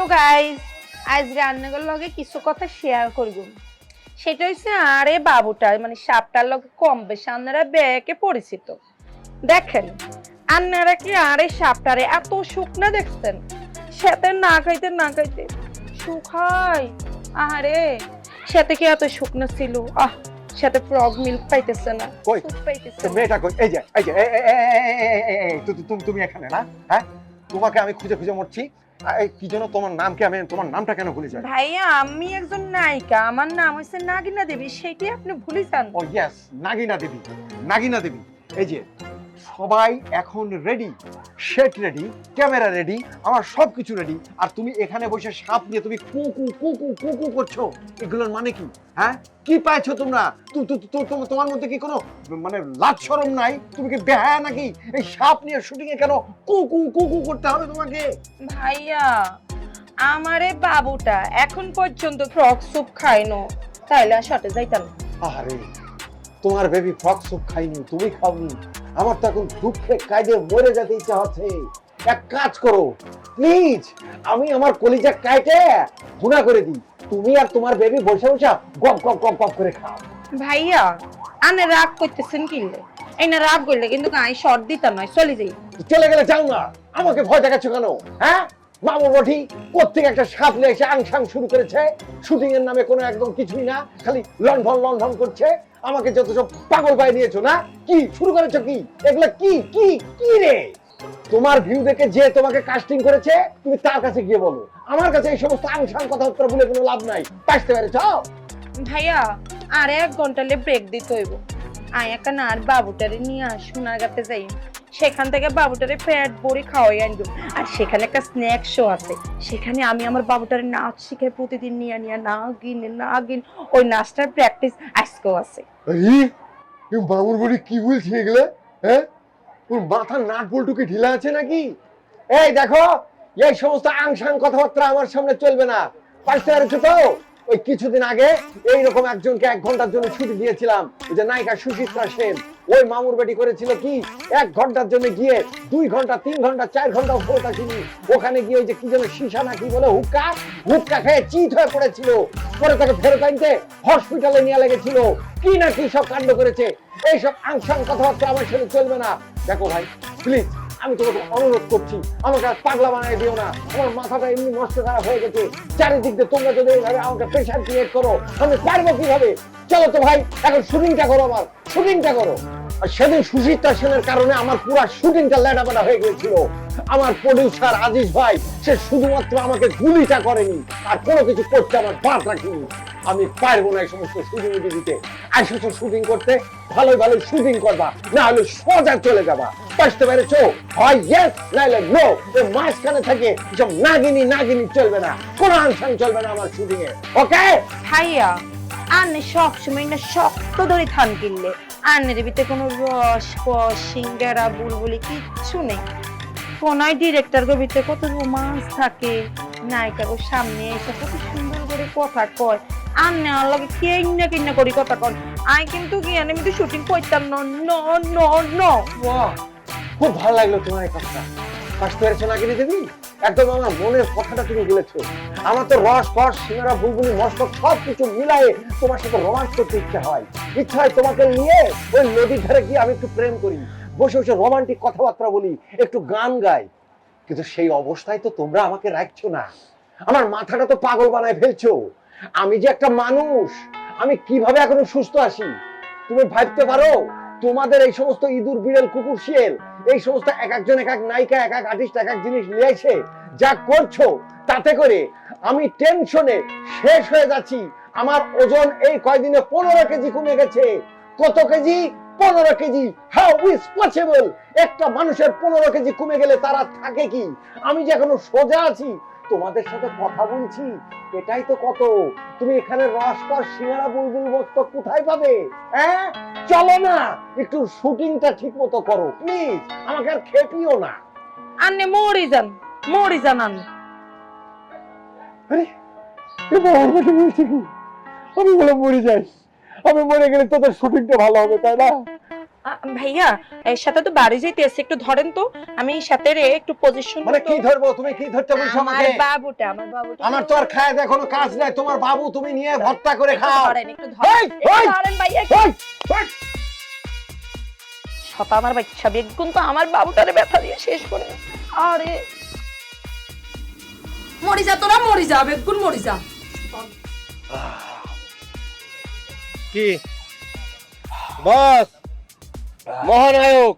Hello guys আজকে আপনাদের লগে কিছু কথা শেয়ার করব সেটা হচ্ছে আরে বাবুটা মানে সাপটার লগে কম বেশি আপনারা ব্যাকে পরিচিত দেখেন আপনারা কি আরে সাপটারে এত সুখ না দেখছেন সাথে না খাইতে না খাইতে সুখ হয় আরে সাথে কি এত সুখ না ছিল আহ সাথে ফ্রগ মিল্ক পাইতেছে না কই পাইতেছে মেয়েটা কই এই যে এই যে তুমি তুমি এখানে না হ্যাঁ তোমাকে আমি খুঁজে খুঁজে মরছি এই কি যেন তোমার নাম কি আমি তোমার নামটা কেন ভুলে যাই? ভাইয়া আমি একজন নায়িকা। আমার নাম হচ্ছে নাগিনা দেবী। সেটাই আপনি ভুলে যান? ও ইয়েস নাগিনা দেবী। নাগিনা দেবী। এই যে সবাই এখন ready set ready camera ready আমার সব কিছু রেডি আর তুমি এখানে বসে সাপ নিয়ে তুমি কুকু কুকু কুকু করছ এগুলোর মানে কি? হ্যাঁ? কি পাইছো তোমরা? তোমার মধ্যে কি কোনো মানে লাজ শরম নাই? তুমি কি বেহায়া নাকি? এই সাপ নিয়ে শুটিং এ কেন কুকু কুকু করতে হবে তোমাকে? ভাইয়া আমারে বাবুটা এখন পর্যন্ত ফ্রক স্যুপ খাইনো তাইলে শটে যাইতাম আরে তোমার বেবি ফ্রক স্যুপ খাইনি তুমি খাওনি। আমার তো এখন দুঃখে কায়দে মরে যেতে ইচ্ছা হচ্ছে। এক কাজ করো প্লিজ আমি আমার কলিজা কাইটে ভুনা করে দিই। তুমি আর তোমার বেবি বসে বসে গপ গপ গপ গপ করে খাও। ভাইয়া আনে রাগ করতেছেন কি এই না রাগ করলে কিন্তু গায়ে শর্ট দিতাম নয় চলে যাই। চলে গেলে যাও না। আমাকে ভয় দেখাচ্ছ কেন? হ্যাঁ? মামু বঠি কোথেকে একটা সাপ নিয়ে এসে আংসাং শুরু করেছে? শুটিং এর নামে কোনো একদম কিছুই না, খালি লন্ডন লন্ডন করছে। আমাকে যত সব পাগল পায়ে নিয়েছো না? কি? শুরু করেছ কি? এগুলা কি? কি? কি রে? তোমার ভিউ দেখে যে তোমাকে কাস্টিং করেছে, তুমি তার কাছে গিয়ে বলো। আমার কাছে এই সমস্ত আংসাং কথাবার্তা বলে কোনো লাভ নাই। পাইতে পেরেছ? ভাইয়া, আর এক ঘন্টালে ব্রেক দিতে হইব। আর বাবুটারে নিয়ে আস যাই। সেখান থেকে বাবুটারে ভরে খাওয়াই আনব। আর সেখানে একটা স্ন্যাক শো আছে। সেখানে আমি আমার বাবুটারে নাচ শিখে প্রতিদিন নিয়ে নিয়ে না না গিন ওই নাচটার প্র্যাকটিস আজকেও আছে। মামুর বলি কি বলছে এগুলো? হ্যাঁ? ওর মাথার নাট বল্টুকে ঢিলা আছে নাকি? এই দেখো, এই সমস্ত আংসাং কথাবার্তা আমার সামনে চলবে না। পারছ তো ওই কিছুদিন আগে এইরকম একজনকে এক ঘণ্টার জন্য ছুটি দিয়েছিলাম যে নায়িকা সুচিত্রা সেন। ওই মামুর বেটি করেছিল কি? এক ঘণ্টার জন্য গিয়ে দুই ঘণ্টা, তিন ঘণ্টা, চার ঘণ্টা উপরে থাকিনি ওখানে গিয়ে ওই যে কি যেন সীসা না কি বলে হুক্কা হুক্কা খেয়ে চিত হয়ে পড়েছিল। পরে তাকে ফেরত আনতে হসপিটালে নিয়ে লেগেছিল। কি না কি সব কাণ্ড করেছে। এইসব আংসাং কথাবার্তা আমার সাথে চলবে না। দেখো ভাই প্লিজ আমি তোমাকে অনুরোধ করছি, আমাকে আর পাগলা বানাই দিও না। আমার মাথাটা এমনি নষ্ট খারাপ হয়ে গেছে। চারিদিক দিয়ে তোমরা যদি এইভাবে আমাকে প্রেশার ক্রিয়েট করো, আমি পারব কীভাবে? চলো তো ভাই, এখন শুটিংটা করো আমার শুটিংটা করো। আর সেদিন সুচিত্রা সেনের কারণে আমার পুরো শুটিংটা লেটাপাটা হয়ে গিয়েছিল। আমার প্রডিউসার আজিজ ভাই, সে শুধুমাত্র আমাকে গুলিটা করেনি, আর কোনো কিছু করতে আমার বাদ রাখিনি। আমি পারব না এই সমস্ত শুটিং দিতে এসেছ শুটিং করতে, ভালোই ভালো শুটিং করবা, না হলে সোজা চলে যাবা। বুঝতে পেরেছ? হয় ইয়েস নাইলে নো মাঝখানে থেকে সব নাগিনি নাগিনি চলবে না। কোনো আনসান চলবে না আমার শুটিং এ ওকে ভাইয়া আনে সব সময় না শক্ত ধরে থান কিনলে। আনের ভিতরে কোনো রস ফস সিঙ্গারা বুলবুলি কিচ্ছু নেই। কোনায় ডিরেক্টর ভিতরে কত রোমান্স থাকে। নায়িকার সামনে এসে কত সুন্দর করে কথা কয়। আর নেওয়ার লগে কিনা কিনা করি কথা কন আই কিন্তু গিয়ে আমি তো শুটিং করতাম না ন ন ন। খুব ভালো লাগল তোমার এই কথাটা। ফার্স্ট বুঝতে পেরেছ নাগিনি দেবী? একদম আমার মনের কথাটা তুমি বলেছ। আমার তো রস ফস সিঙ্গারা, বুলবুলি, মস্তক সব কিছু মিলায়ে তোমার সাথে রোমান্স করতে ইচ্ছা হয়। ইচ্ছা হয় তোমাকে নিয়ে ওই নদীর ধারে গিয়ে আমি একটু প্রেম করি। বসে বসে রোমান্টিক কথাবার্তা বলি, একটু গান গাই। কিন্তু সেই অবস্থায় তো তোমরা আমাকে রাখছো না। আমার মাথাটা তো পাগল বানায় ফেলছো। আমি যে একটা মানুষ, আমি কীভাবে এখনও সুস্থ আছি? তুমি ভাবতে পারো? তোমাদের এই সমস্ত ইঁদুর, বিড়াল, কুকুর, শিয়াল, এই সমস্ত এক একজন, এক এক নায়িকা, এক এক আর্টিস্ট, এক এক জিনিস নিয়ে এসে যা করছ, তাতে করে আমি টেনশনে শেষ হয়ে যাচ্ছি। আমার ওজন এই কয়দিনে পনেরো কেজি কমে গেছে। কত কেজি? পনেরো কেজি। হাউ ইজ পসিবল একটা মানুষের পনেরো কেজি কমে গেলে তারা থাকে কি? আমি যে এখনও সোজা আছি তোমাদের সাথে কথা বলছি এটাই তো কত। তুমি এখানে রসকর সিঙ্গারা বুলবুল বস্ত কোথায় পাবে? হ্যাঁ চলো না একটু শুটিংটা ঠিক মতো করো প্লিজ আমাকে আর খেপিও না। আন্নে মরি যান মরি যান আন্নে। আরে আমি বলে মরে যাই। আমি মরে গেলে তোদের শুটিংটা ভালো হবে তাই না? ভাইয়া এর সাথে তো বাড়ি যাইতেছে একটু ধরেন তো আমি সাথে রে একটু পজিশন মানে কি ধরবো? তুমি কি ধরতে বলছো আমার বাবুটা আমার বাবুটা আমার তো আর খায় দেয় কোনো কাজ নাই। তোমার বাবু তুমি নিয়ে ভর্তা করে খাও। ধরেন একটু ধরেন। ধরেন ভাইয়া। শত আমার বাচ্চা বেগুন তো আমার বাবুটারে ব্যথা দিয়ে শেষ করে আরে। মরি যা তোরা মরি যা বেগুন মরি যা। কি? বস। মহানায়ক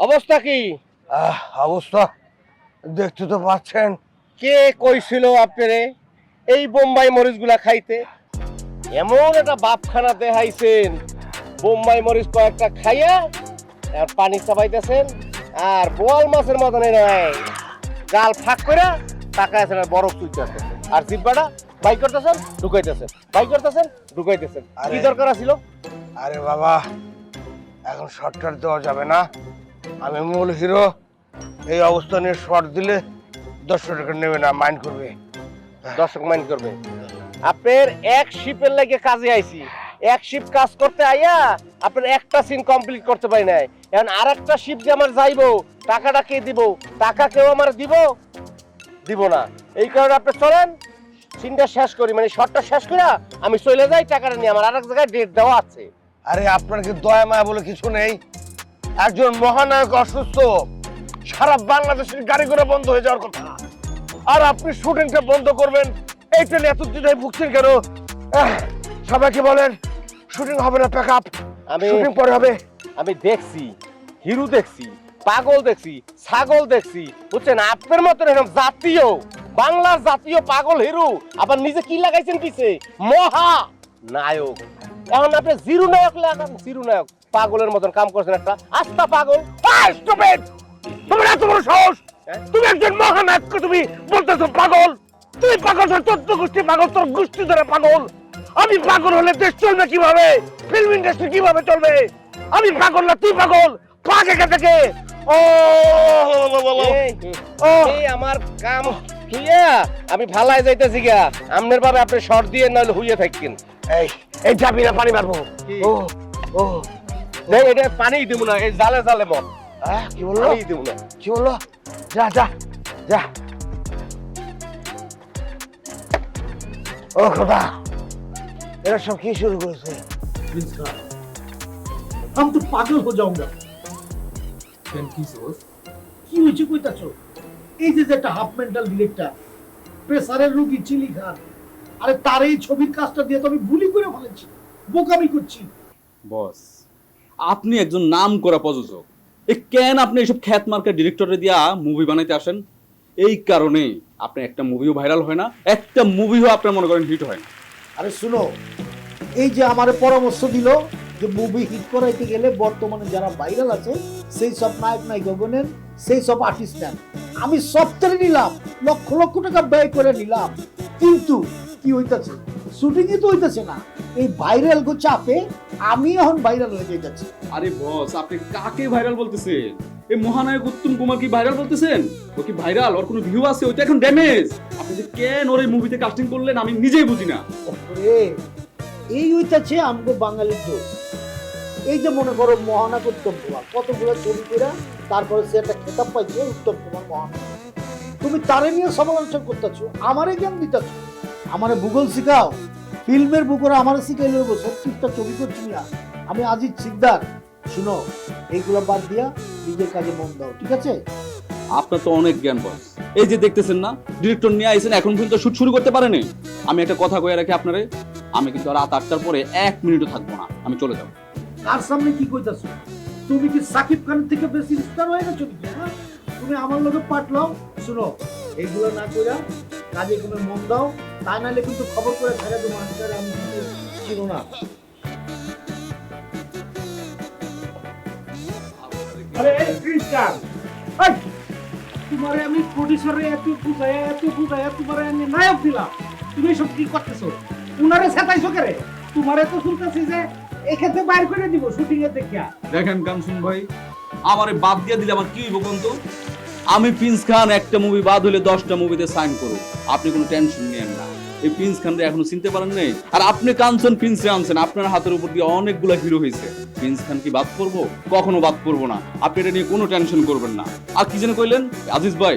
অবস্থা কি? অবস্থা দেখতে তো পাচ্ছেন। কে কইছিল আপনারে এই বোম্বাই মরিচগুলা খাইতে? এমন একটা বাপখানা দেখাইছেন। বোম্বাই মরিচ কয়েকটা খাইয়া আর পানি চাপাইতেছেন আর বোয়াল মাছের মতন নয় গাল ফাঁক করে তাকায় আর বরফ তুলতেছেন। আর জিব্বাটা বাই করতেছেন ঢুকাইতেছেন। বাই করতেছেন ঢুকাইতেছেন। কি। দরকার ছিল আরে বাবা এখন শর্টকাট দেওয়া যাবে না। আমি মূল হিরো, এই অবস্থা নিয়ে শর্ট দিলে দশশো টাকা নেবে না, মাইন্ড করবে। দর্শক মাইন্ড করবে। আপনার এক শিপের লাগে কাজে আইছি। এক শিপ কাজ করতে আইয়া আপনার একটা সিন কমপ্লিট করতে পারি নাই। এখন আর একটা শিপ যে আমার যাইবো, টাকাটা কে দিব? টাকা কেউ আমার দিব? দিব না। এই কারণে আপনি চলেন সিনটা শেষ করি। মানে শর্টটা শেষ করে আমি চলে যাই, টাকাটা নিয়ে। আমার আরেক জায়গায় ডেট দেওয়া আছে। আরে আপনার কি দয়া মায়া বলে কিছু নেই। একজন মহানায়ক অসুস্থ সারা বাংলাদেশের গাড়ি ঘোড়া বন্ধ হয়ে যাওয়ার কথা। আর আপনি শুটিংটা বন্ধ করবেন এইটা নিয়ে এত দ্বিধায় ভুগছেন কেন? সবাইকে বলেন শুটিং হবে না প্যাক আপ আমি শুটিং পরে হবে। আমি দেখছি হিরু দেখছি পাগল দেখছি ছাগল দেখছি বুঝছেন? আপনার মতন এরকম জাতীয় বাংলার জাতীয় পাগল হিরু আবার নিজে কি লাগাইছেন পিছে? মহা নায়ক। এখন আপনি জিরু নায়ক লাগান জিরু নায়ক। পাগলের মতন কাম করছেন একটা। আস্তা পাগল। স্টুপিড তুমি এত বড় সাহস? হ্যাঁ? তুমি একজন মহানায়ককে তুমি বলতেছো পাগল। তুই পাগল তোর গোষ্ঠী পাগল তোর গোষ্ঠী ধরে পাগল। আমি পাগল হলে দেশ চলবে কীভাবে? ফিল্ম ইন্ডাস্ট্রি কীভাবে চলবে? আমি পাগল না তুই পাগল। পাগ এখান থেকে। ও আমার কাম। আমি ভালাই যাইতেছি গা আমনের ভাবে আপনি শর্ট দিয়ে নাহলে হইয়া থাকেন পানি ও ও। এটা পানি দিব না এই জালে জালে হ্যাঁ, কি বলল? দিব না। কি বলল? যা যা যা। ও খোদা এরা সব কি শুরু করেছে? আমি তো পাগল হয়ে যাও না। কি হয়েছে কইতাছো? এই যে একটা হাফ মেন্টাল ডিলেক্টর প্রেসারের রুগী চিলি খান। আরে তার এই ছবির কাজটা দিয়ে তো আমি ভুলি করে ফেলেছি বোকামি করছি। বস আপনি একজন নাম করা প্রযোজক। এ কেন আপনি এইসব খ্যাত মার্কা ডিরেক্টরে দিয়া মুভি বানাইতে আসেন? এই কারণে আপনি একটা মুভিও ভাইরাল হয় না একটা মুভিও আপনার মনে করেন হিট হয় না। আরে শুনো এই যে আমার পরামর্শ দিল যে মুভি হিট করাইতে গেলে বর্তমানে যারা ভাইরাল আছে সেই সব নায়ক নায়িকা নেন সেই সব আর্টিস্ট নেন। আমি সপ্তাহে নিলাম লক্ষ লক্ষ টাকা ব্যয় করে নিলাম কিন্তু কি হইতাছে? শুটিংই তো হইতাছে না। এই ভাইরাল গো চাপে আমি এখন ভাইরাল হয়ে যাচ্ছি আরে বস আপনি কাকে ভাইরাল বলতেছেন? এই মহানায়ক উত্তম কুমার কি ভাইরাল বলতেছেন? ও কি ভাইরাল ওর কোনো ভিউ আছে? ওইটা এখন ড্যামেজ আপনি যে কেন ওর এই মুভিতে কাস্টিং করলেন আমি নিজেই বুঝি না। ওরে এই হইতাছে আমগো বাঙালির দোষ। এই যে মনে করো মহানায়ক উত্তম কুমার কতগুলো ছবি করে তারপরে সে একটা খেতাব পাইছে উত্তম কুমার মহানায়ক। তুমি তারে নিয়ে সমালোচনা করতেছো আমারে জ্ঞান দিতেছ। আমারে ভূগোল শিখাও। ফিল্মের বুকরে আমার শিখাই লইব সত্যিটা ছবি করছি না আমি আজিজ সিকদার। শুনো এইগুলো বাদ দিয়া নিজের কাজে মন দাও ঠিক আছে? আপনার তো অনেক জ্ঞান বস এই যে দেখতেছেন না ডিরেক্টর নিয়ে আইছেন এখন পর্যন্ত শুট শুরু করতে পারেনি। আমি একটা কথা কয়ে রাখি আপনারে আমি কিন্তু রাত আটটার পরে এক মিনিটও থাকব না আমি চলে যাব। আর সামনে কি কইতাছো? তুমি কি সাকিব খানের থেকে বেশি স্টার হয়ে গেছো হ্যাঁ? তুমি আমার লোকে পাঠলাও। শুনো এইগুলো না কইরা কাজে তুমি মন দাও তা নাহলে কিন্তু খবর করে ছেড়ে দেবো আজকাল আমি কিন্তু ছিল না। আরে এই খ্রিস্টান! তোমারে আমি প্রডিউসারে এত তোমারে আমি নায়ক দিলাম। তুমি সব কি করতেছো? উনারে সেটাইছো কেরে? তোমারে তো শুনতেছি যে এক্ষেত্রে বাইর করে দিব শুটিং এর দেখিয়া। দেখেন কামসুন ভাই আমারে বাদ দিয়ে দিলে আমার কি হইব বলতো আমি প্রিন্স খান, একটা মুভি বাদ হলে দশটা মুভিতে সাইন করব আপনি কোনো টেনশন নেন না। এই প্রিন্স খানরে এখনও চিনতে পারেন নাই? আর আপনি কাঞ্চন প্রিন্সে আনছেন, আপনার হাতের উপর দিয়ে অনেকগুলো হিরো হয়েছে। প্রিন্স খান কি বাদ করব কখনো বাদ করব না। আপনি এটা নিয়ে কোনো টেনশন করবেন না। আর কি যেন কইলেন? আজিজ ভাই।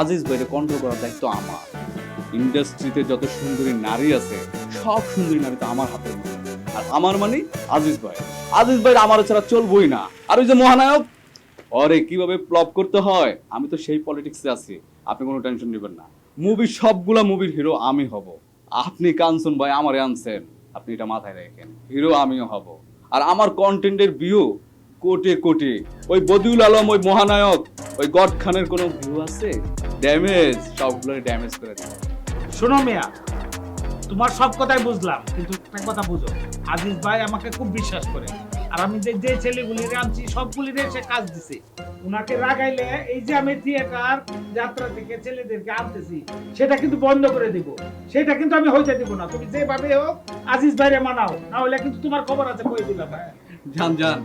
আজিজ ভাইরে কন্ট্রোল করার দায়িত্ব আমার। ইন্ডাস্ট্রিতে যত সুন্দরী নারী আছে, সব সুন্দরী নারী তো আমার হাতের আর আমার মানে আজিজ ভাই। আজিজ ভাই আমার ছাড়া চলবই না। আর ওই যে মহানায়ক অরে কীভাবে প্লপ করতে হয়? আমি তো সেই পলিটিক্সে আছি। আপনি কোনো টেনশন নেবেন না। মুভি সবগুলা মুভির হিরো আমি হব। আপনি কাঞ্চন ভাই আমারে আনছেন। আপনি এটা মাথায় রাখেন। হিরো আমিও হব। আর আমার কন্টেন্টের ভিউ কোটে কোটে। ওই বদিউল আলম, ওই মহানায়ক, ওই গড খানের কোনো ভিউ আছে? ড্যামেজ সবগুলো ড্যামেজ করে দেয় শোনো মিয়া, তোমার সব কথাই বুঝলাম, কিন্তু একটা কথা বুঝো। আজিজ ভাই আমাকে খুব বিশ্বাস করে। আর আমি যে যে ছেলেগুলির আনছি, সবগুলিরে সে কাজ দিছে। উনাকে রাগাইলে এই যে আমি থিয়েটার যাত্রা থেকে ছেলেদেরকে আনতেছি, সেটা কিন্তু বন্ধ করে দিব। সেটা কিন্তু আমি হইতে দিব না। তুমি যেভাবে হোক, আজিজ ভাইরে মানাও। না হলে কিন্তু তোমার খবর আছে, কই দিলাম জান জান।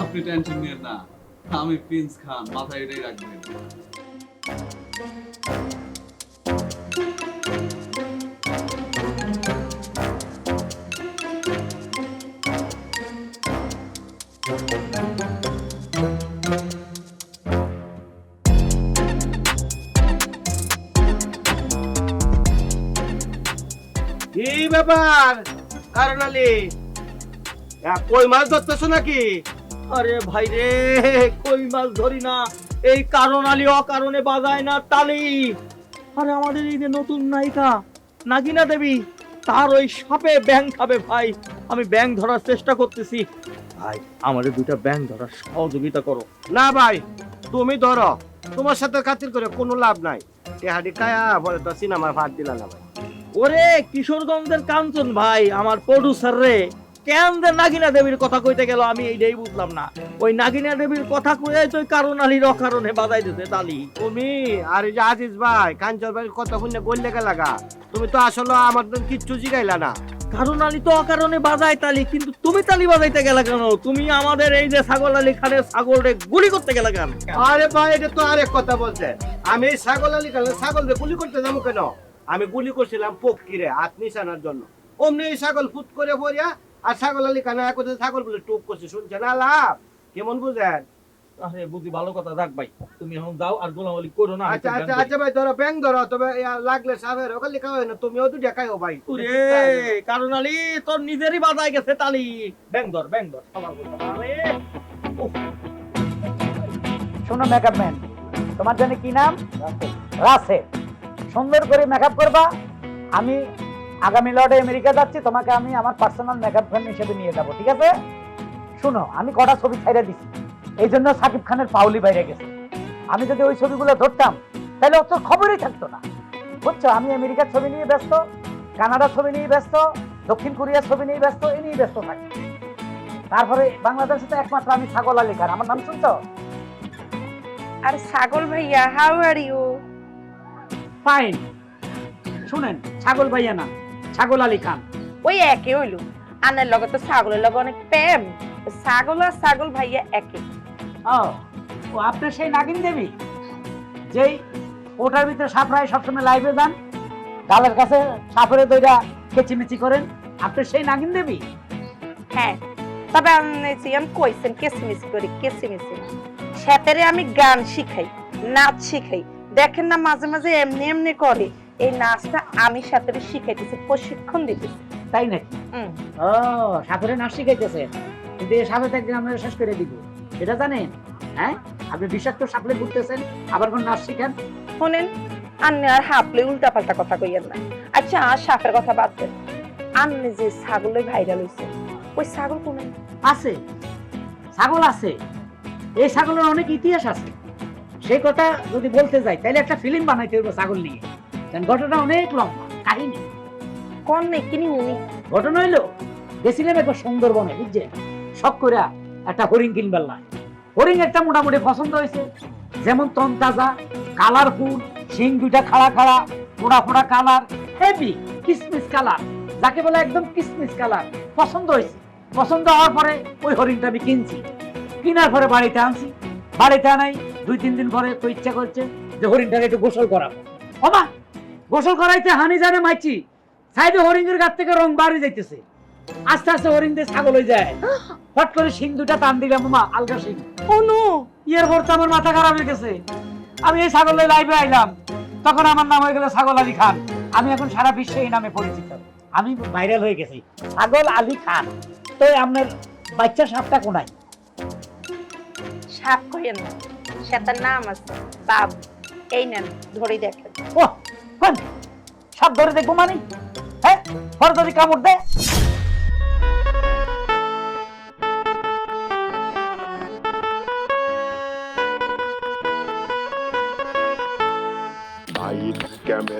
আপনি টেনশন নিয়ে না। আমি প্রিন্স খান, মাথায় এটাই রাখবেন। ব্যাপার? কারণ কই মাছ ধরতেছো নাকি? আরে ভাই রে, কই মাছ ধরি না? এই কারণ আলী অকারণে বাজায় না তালি। আরে আমাদের এই যে নতুন নায়িকা নাগিনা দেবী, তার ওই সাপে ব্যাং খাবে ভাই। আমি ব্যাং ধরার চেষ্টা করতেছি। ভাই, আমাদের দুইটা ব্যাং ধরার সহযোগিতা করো। না ভাই, তুমি ধরো। তোমার সাথে খাতির করে কোনো লাভ নাই। টেহাডি কায়া বলে তো সিনেমার ভাত দিলা না ভাই। ওরে কিশোরগঞ্জের কাঞ্চন ভাই আমার প্রডিউসার রে। কেন যে নাগিনা দেবীর কথা কইতে গেল আমি এইটাই বুঝলাম না। ওই নাগিনা দেবীর কথা তো কারণ আলীর অকারণে বাজাই দিতে তালি তুমি আর এই যে আজিজ ভাই কাঞ্চর ভাই শুনে গল্লে লাগা তুমি তো আসলে আমার কিচ্ছু জিগাইলা না। কারণ আলী তো অকারণে বাজায় তালি কিন্তু তুমি তালি বাজাইতে গেলে কেন? তুমি আমাদের এই যে ছাগল আলী খানের ছাগল রে গুলি করতে গেলে কেন? আরে ভাই এটা তো আরেক কথা বলছে। আমি এই ছাগল আলী কালে ছাগল দিয়ে গুলি করতে যাব কেন? আমি গুলি করছিলাম পক্ষীরে হাত নিশানার জন্য। অমনি এই ছাগল ফুট করে পড়িয়া আর ছাগল আলী কানে এক ছাগল বলে টুক করছে শুনছে না লাভ কেমন বুঝেন? আরে বুঝি ভালো কথা ভাই তুমি এখন যাও আর গোলামালি করো না আচ্ছা আচ্ছা আচ্ছা ভাই ধরো ব্যাং ধরো তবে লাগলে সাহেবের ওখানে লেখা হয় না তুমিও তো দেখাইও ভাই। ওরে, কারণ আলী তোর নিজেরই বাজায় গেছে তালি। ব্যাং ধর ব্যাং ধর সবার আরে। শোনো মেকআপ ম্যান তোমার জন্য কি নাম? রাসেল। সুন্দর করে মেকআপ করবা। আমি আগামী লর্ডে আমেরিকা যাচ্ছি, তোমাকে আমি আমার পার্সোনাল মেকআপ ফ্রেন্ড হিসেবে নিয়ে যাব, ঠিক আছে? শুনো, আমি কটা ছবি ছাইড়ে দিছি। এই জন্য সাকিব খানের পাউলি বাইরে গেছে। আমি যদি ওই ছবিগুলো ধরতাম, তাহলে অত খবরই থাকতো না। বুঝছ? আমি আমেরিকার ছবি নিয়ে ব্যস্ত, কানাডার ছবি নিয়ে ব্যস্ত, দক্ষিণ কোরিয়ার ছবি নিয়ে ব্যস্ত, এ নিয়ে ব্যস্ত থাকি। তারপরে বাংলাদেশে তো একমাত্র আমি ছাগল আলী খান। আমার নাম শুনছো? আর ছাগল ভাইয়া হাউ আর ইউ ফাইন শুনেন ছাগল ভাইয়া না ছাগল আলী খান। ওই একে হইল। আনের লগে তো ছাগলের লগে অনেক প্রেম। ছাগল আর ছাগল ভাইয়া একে। ও ও আপনার সেই নাগিন দেবী? যেই ওটার ভিতরে সাপড়ায় সবসময় লাইভে যান গালের কাছে সাপড়ে দইরা কেচিমেচি করেন আপনি সেই নাগিন দেবী? হ্যাঁ তবে আমি কইছেন কেসিমিসি করি না। সাথে আমি গান শিখাই নাচ শিখাই। দেখেন না মাঝে মাঝে এমনি এমনি করে। এই নাচটা আমি সাথে শিখাইতেছি প্রশিক্ষণ দিতেছি। তাই নাকি। ও সাপড়ে নাচ শিখাইতেছে কিন্তু এই সাপে একদিন আমরা শেষ করে দিব। এটা জানেন? হ্যাঁ? আপনি বিষাক্ত সাপলে ঘুরতেছেন আবার কোন নাচ শিখেন? শোনেন আন্নে আর হাফলে উল্টা পাল্টা কথা কইয়েন না। আচ্ছা আর সাপের কথা বাদ দেন। আন্নে যে ছাগলে ভাইরাল হইছে ওই ছাগল কোন? আছে। ছাগল আছে। এই ছাগলের অনেক ইতিহাস আছে। সেই কথা যদি বলতে যাই তাহলে একটা ফিল্ম বানাইতে হবে ছাগল নিয়ে। কারণ ঘটনা অনেক লম্বা কাহিনী। কোন নেই কিনি উনি ঘটনা হইল গেছিলাম একবার সুন্দরবনে বুঝছেন? শখ করে একটা হরিণ কিনবার লাগে হরিণ একটা মোটামুটি পছন্দ হয়েছে। যেমন তন তাজা কালারফুল শিং দুইটা খাড়া খাড়া ফোড়া ফোড়া কালার হেভি কিসমিস কালার। যাকে বলে একদম কিসমিস কালার। পছন্দ হয়েছে। পছন্দ হওয়ার পরে ওই হরিণটা আমি কিনছি। কেনার পরে বাড়িতে আনছি। বাড়িতে আনাই দুই তিন দিন পরে তো ইচ্ছা করছে যে হরিণটাকে একটু গোসল করাবো। বাবা গোসল করাইতে হানি জানে মাইছি সাইডে হরিঙ্গের গাছ থেকে রং বাড়ি যাইতেছে। আস্তে আস্তে হরিং দিয়ে ছাগল হয়ে যায়। ফট করে সিং দুটা টান দিলাম মামা আলগা সিং ও নো। ইয়ের পর তো আমার মাথা খারাপ হয়ে গেছে। আমি এই ছাগলের লাইভে আইলাম। তখন আমার নাম হয়ে গেল ছাগল আলী খান। আমি এখন সারা বিশ্বে এই নামে পরিচিত। আমি ভাইরাল হয়ে গেছি। ছাগল আলী খান। তো আপনার বাচ্চা সাপটা কোনায়? সাপ কইেন না সে তার নাম আছে, বাব। এই নেন ধরে দেখেন। ও কোন সাপ ধরে দেখব মানে? হ্যাঁ ধরে যদি কামড় দেয়?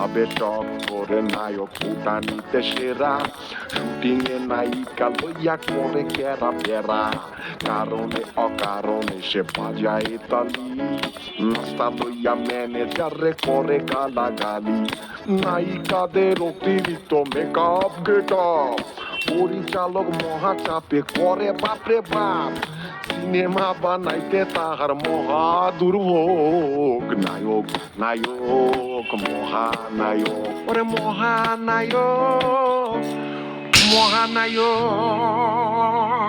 ভাবে টক করে নায়ক ফুটানিতে সেরা। শুটিং এ নায়িকা লইয়া করে কেরা ফেরা। কারণে অকারণে সে বাজায় তালি। নাস্তা লইয়া ম্যানেজারে করে গালাগালি। নায়িকাদের অতিরিক্ত মেকআপ গেট পরিচালক মহাচাপে করে, বাপরে বাপ। সিনেমা বানাইতে তাহার মহা দুর্ভোগ নায়ক নায়ক মহানায়ক ওরে মহানায়ক মহানায়ক